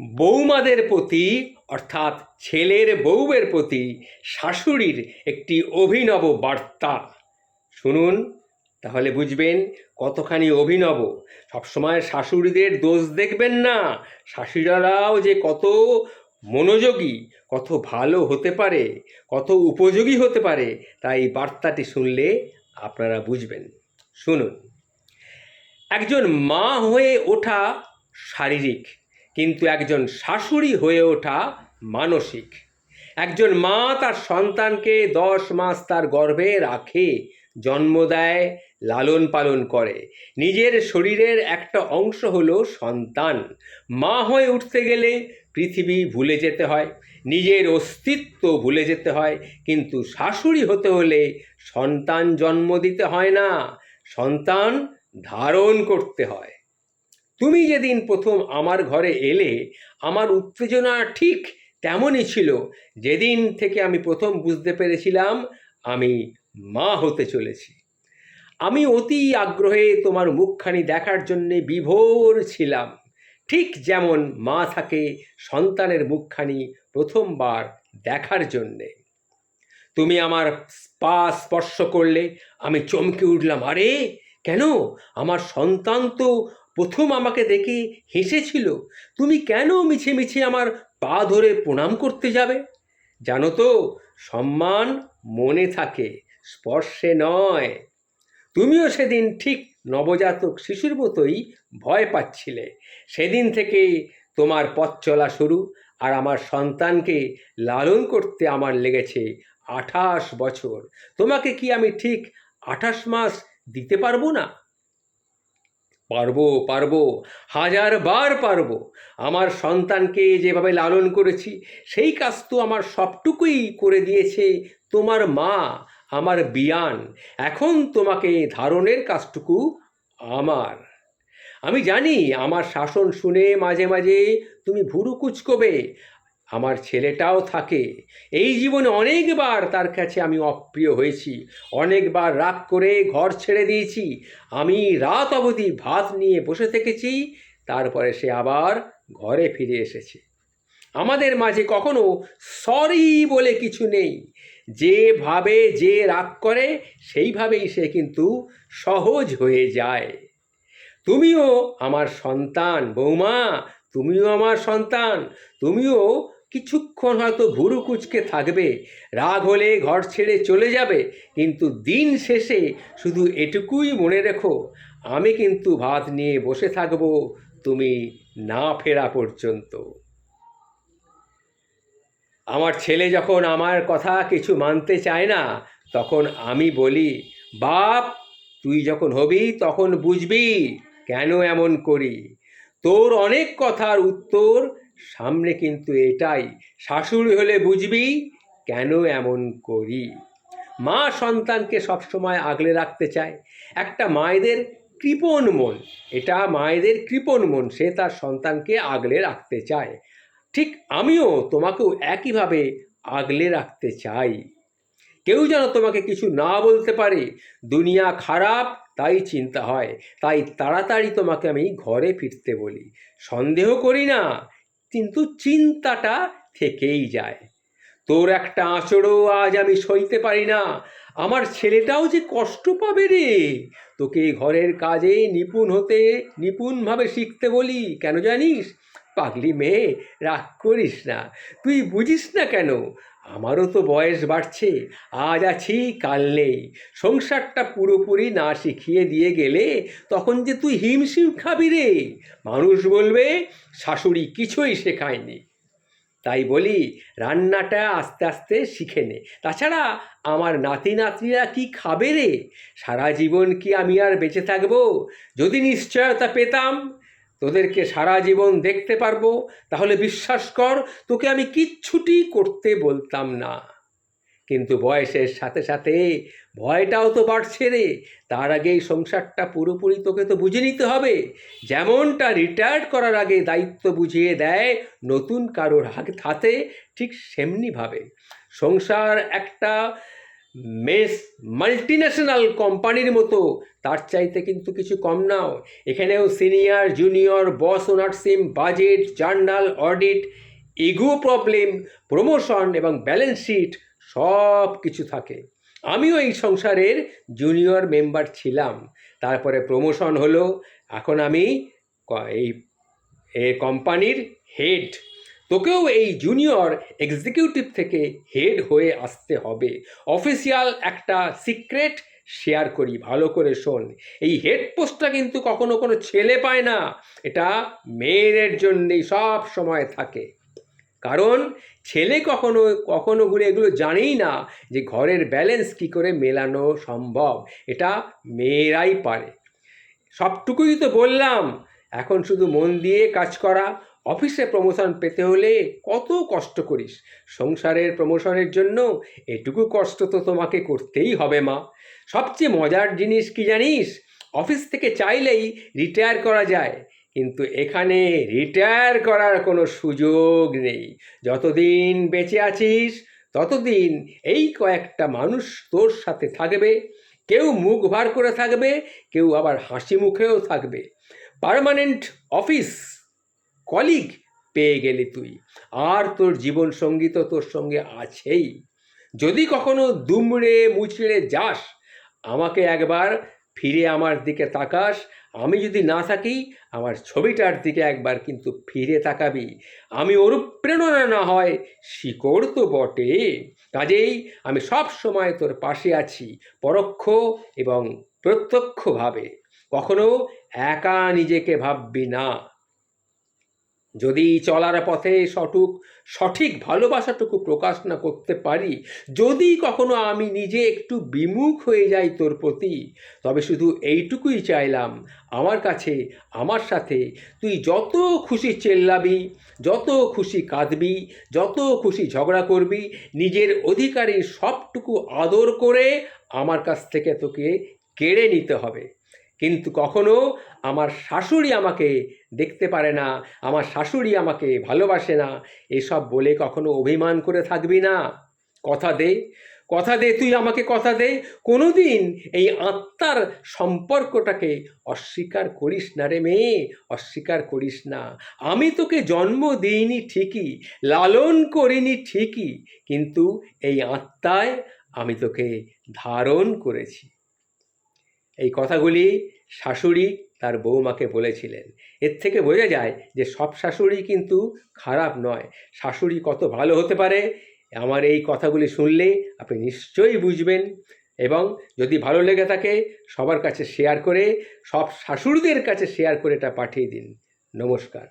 বৌমাদের প্রতি, অর্থাৎ ছেলের বউয়ের প্রতি শাশুড়ির একটি অভিনব বার্তা। শুনুন, তাহলে বুঝবেন কতখানি অভিনব। সবসময় শাশুড়িদের দোষ দেখবেন না। শাশুড়ারাও যে কত মনোযোগী, কত ভালো হতে পারে, কত উপযোগী হতে পারে তাই বার্তাটি শুনলে আপনারা বুঝবেন। শুনুন, একজন মা হয়ে ওঠা শারীরিক কিন্তু একজন শাশুড়ি হয়ে ওঠা মানসিক। একজন মা তার সন্তানকে দশ মাস তার গর্ভে রাখে, জন্ম দেয়, লালন পালন করে। নিজের শরীরের একটা অংশ হলো সন্তান। মা হয়ে উঠতে গেলে পৃথিবী ভুলে যেতে হয়, নিজের অস্তিত্ব ভুলে যেতে হয়, কিন্তু শাশুড়ি হতে হলে সন্তান জন্ম দিতে হয় না, সন্তান ধারণ করতে হয়। তুমি যেদিন প্রথম আমার ঘরে এলে, আমার উত্তেজনা ঠিক তেমনই ছিল। যেদিন থেকে আমি প্রথম বুঝতে পেরেছিলাম, আমি মা হতে চলেছি। আমি অতি আগ্রহে তোমার মুখখানি দেখার জন্যে বিভোর ছিলাম। ঠিক যেমন মা থাকে সন্তানের মুখখানি প্রথমবার দেখার জন্যে। তুমি আমার পা স্পর্শ করলে, আমি চমকে উঠলাম, আরে, কেন? আমার সন্তান তো প্রথম আমাকে দেখে হেসেছিল, তুমি কেন মিছে মিছে আমার পা ধরে প্রণাম করতে যাবে? জানো তো, সম্মান মনে থাকে, স্পর্শে নয়। তুমিও সেদিন ঠিক নবজাতক শিশুর মতোই ভয় পাচ্ছিলে। সেদিন থেকে তোমার পথ চলা শুরু, আর আমার সন্তানকে লালন করতে আমার লেগেছে আঠাশ বছর। তোমাকে কি আমি ঠিক আঠাশ মাস দিতে পারব না? পারব পারব, হাজার বার পারব। আমার সন্তানকে যেভাবে লালন করেছি, সেই কাজ তো আমার সবটুকুই করে দিয়েছে তোমার মা, আমার বিয়ান। এখন তোমাকে ধারণের কাজটুকু আমার। আমি জানি আমার শাসন শুনে মাঝে মাঝে তুমি ভুরু কুচকোবে আমার ছেলেটাও থাকে। এই জীবনে অনেকবার তার কাছে আমি অপ্রিয় হয়েছি। অনেকবার রাগ করে ঘর ছেড়ে দিয়েছি। আমি রাত অবধি ভাত নিয়ে বসে থেকেছি। তারপরে সে আবার ঘরে ফিরে এসেছে। আমাদের মাঝে কখনো সরি বলে কিছু নেই। যেভাবে যে রাগ করে, সেইভাবেই সে কিন্তু সহজ হয়ে যায়। তুমিও আমার সন্তান, বৌমা, তুমিও আমার সন্তান, তুমিও কিছুক্ষণ হয়তো ভুরু কুচকে থাকবে। রাগ হলে ঘর ছেড়ে চলে যাবে। কিন্তু দিন শেষে শুধু এটুকুই মনে রেখো, আমি কিন্তু ভাত নিয়ে বসে থাকব, তুমি না ফেরা পর্যন্ত। আমার ছেলে যখন আমার কথা কিছু মানতে চায় না, তখন আমি বলি, বাপ, তুই যখন হবি তখন বুঝবি কেন এমন করি। তোর অনেক কথার উত্তর সামনে কিন্তু এটাই। শাশুড়ি হলে বুঝবি কেন এমন করি। মা সন্তানকে সবসময় আগলে রাখতে চায়। একটা মায়েদের কৃপণ মন, এটা মায়েদের কৃপণ মন, সে তার সন্তানকে আগলে রাখতে চায়। ঠিক আমিও তোমাকেও একইভাবে আগলে রাখতে চাই। কেউ যেন তোমাকে কিছু না বলতে পারে। দুনিয়া খারাপ, তাই চিন্তা হয়। তাই তাড়াতাড়ি তোমাকে আমি ঘরে ফিরতে বলি। সন্দেহ করি না। কিন্তু চিন্তাটা থেকেই যায়। তোর একটা আঁচড়ও আজ আমি সইতে পারি না। আমার ছেলেটাও যে কষ্ট পাবে রে। তোকে ঘরের কাজে নিপুণ হতে, নিপুণভাবে শিখতে বলি, কেন জানিস? পাগলি মেয়ে, রাগ করিস না। তুই বুঝিস না কেন? আমারও তো বয়স বাড়ছে, আজ আছি, কাল নেই। সংসারটা পুরোপুরি না শিখিয়ে দিয়ে গেলে তখন যে তুই হিমশিম খাবি রে। মানুষ বলবে, শাশুড়ি কিছুই শেখায়নি। তাই বলি, রান্নাটা আস্তে আস্তে শিখে নে। তাছাড়া আমার নাতি নাতনিরা কি খাবে রে? সারা জীবন কি আমি আর বেঁচে থাকব? যদি নিশ্চয়তা পেতাম তোদেরকে সারা জীবন দেখতে পারব, তাহলে বিশ্বাস কর, তোকে আমি কিচ্ছুটি করতে বলতাম না। কিন্তু বয়সের সাথে সাথে ভয়টাও তো বাড়ছে রে। তার আগেই সংসারটা পুরোপুরি তোকে তো বুঝে নিতে হবে। যেমনটা রিটায়ার্ড করার আগে দায়িত্ব বুঝিয়ে দেয়, নতুন কারোর হাতে ঠিক সেমনিভাবে। সংসার একটা মেস মাল্টিন্যাশনাল কোম্পানির মতো। তার চাইতে কিন্তু কিছু কম নাও। এখানেও senior, junior, boss, ownership, budget, journal, audit, ego problem, promotion এবং ব্যালেন্স শিট সব কিছু থাকে। আমিও এই সংসারের জুনিয়র মেম্বার ছিলাম। তারপরে প্রমোশন হলো। এখন আমি এই কোম্পানির হেড। তোকেও এই জুনিয়র এক্সিকিউটিভ থেকে হেড হয়ে আসতে হবে। অফিসিয়াল একটা সিক্রেট শেয়ার করি, ভালো করে শোন। এই হেড পোস্টটা কিন্তু কখনো কোনো ছেলে পায় না। এটা মেয়েদের জন্যেই সব সময় থাকে। কারণ ছেলে কখনো কখনো ঘুরে এগুলো জানেই না যে ঘরের ব্যালেন্স কি করে মেলানো সম্ভব। এটা মেয়েরাই পারে। সবটুকুই তো বললাম। এখন শুধু মন দিয়ে কাজ করা। অফিসে প্রমোশন পেতে হলে কত কষ্ট করিস? সংসারের প্রমোশনের জন্য এটুকু কষ্ট তো তোমাকে করতেই হবে, মা। সবচেয়ে মজার জিনিস কি জানিস? অফিস থেকে চাইলেই রিটায়ার করা যায়, কিন্তু এখানে রিটায়ার করার কোনো সুযোগ নেই। যতদিন বেঁচে আছিস, ততদিন এই কয়েকটা মানুষ তোর সাথে থাকবে। কেউ মুখ ভার করে থাকবে, কেউ আবার হাসি মুখেও থাকবে। পার্মানেন্ট অফিস কলিগ পেয়ে গেলি তুই। আর তোর জীবন সঙ্গী তো তোর সঙ্গে আছেই। যদি কখনো দুমড়ে মুচড়ে যাস, আমাকে একবার ফিরে আমার দিকে তাকাস। আমি যদি না থাকি, আমার ছবিটার দিকে একবার কিন্তু ফিরে তাকাবি। আমি অনুপ্রেরণা না হয়, শিকড় তো বটে। কাজেই আমি সব সময় তোর পাশে আছি, পরোক্ষ এবং প্রত্যক্ষভাবে। কখনো একা নিজেকে ভাববি না। যদি চলার পথে সটুক, সঠিক ভালোবাসাটুকু প্রকাশ না করতে পারি, যদি কখনো আমি নিজে একটু বিমুখ হয়ে যাই তোর প্রতি, তবে শুধু এইটুকুই চাইলাম আমার কাছে, আমার সাথে। তুই যত খুশি চেল্লাবি, যত খুশি কাঁদবি, যত খুশি ঝগড়া করবি, নিজের অধিকারী সবটুকু আদর করে আমার কাছ থেকে তোকে কেড়ে নিতে হবে। কিন্তু কখনো আমার শাশুড়ি আমাকে দেখতে পারে না, আমার শাশুড়ি আমাকে ভালোবাসে না, এসব বলে কখনো অভিমান করে থাকবি না। কথা দে কথা দে, তুই আমাকে কথা দে, কোনোদিন এই আত্মার সম্পর্কটাকে অস্বীকার করিস না রে মেয়ে, অস্বীকার করিস না। আমি তোকে জন্ম দিইনি ঠিকই, লালন করিনি ঠিকই, কিন্তু এই আত্মায় আমি তোকে ধারণ করেছি। এই কথাগুলি শাশুড়ি তার বৌমাকে বলেছিলেন। এর থেকে বোঝা যায় যে সব শাশুড়ি কিন্তু খারাপ নয়। শাশুড়ি কত ভালো হতে পারে, আমার এই কথাগুলি শুনলে আপনি নিশ্চয়ই বুঝবেন এবং যদি ভালো লেগে থাকে, সবার কাছে শেয়ার করে, সব শাশুড়িদের কাছে শেয়ার করে এটা পাঠিয়ে দিন। নমস্কার।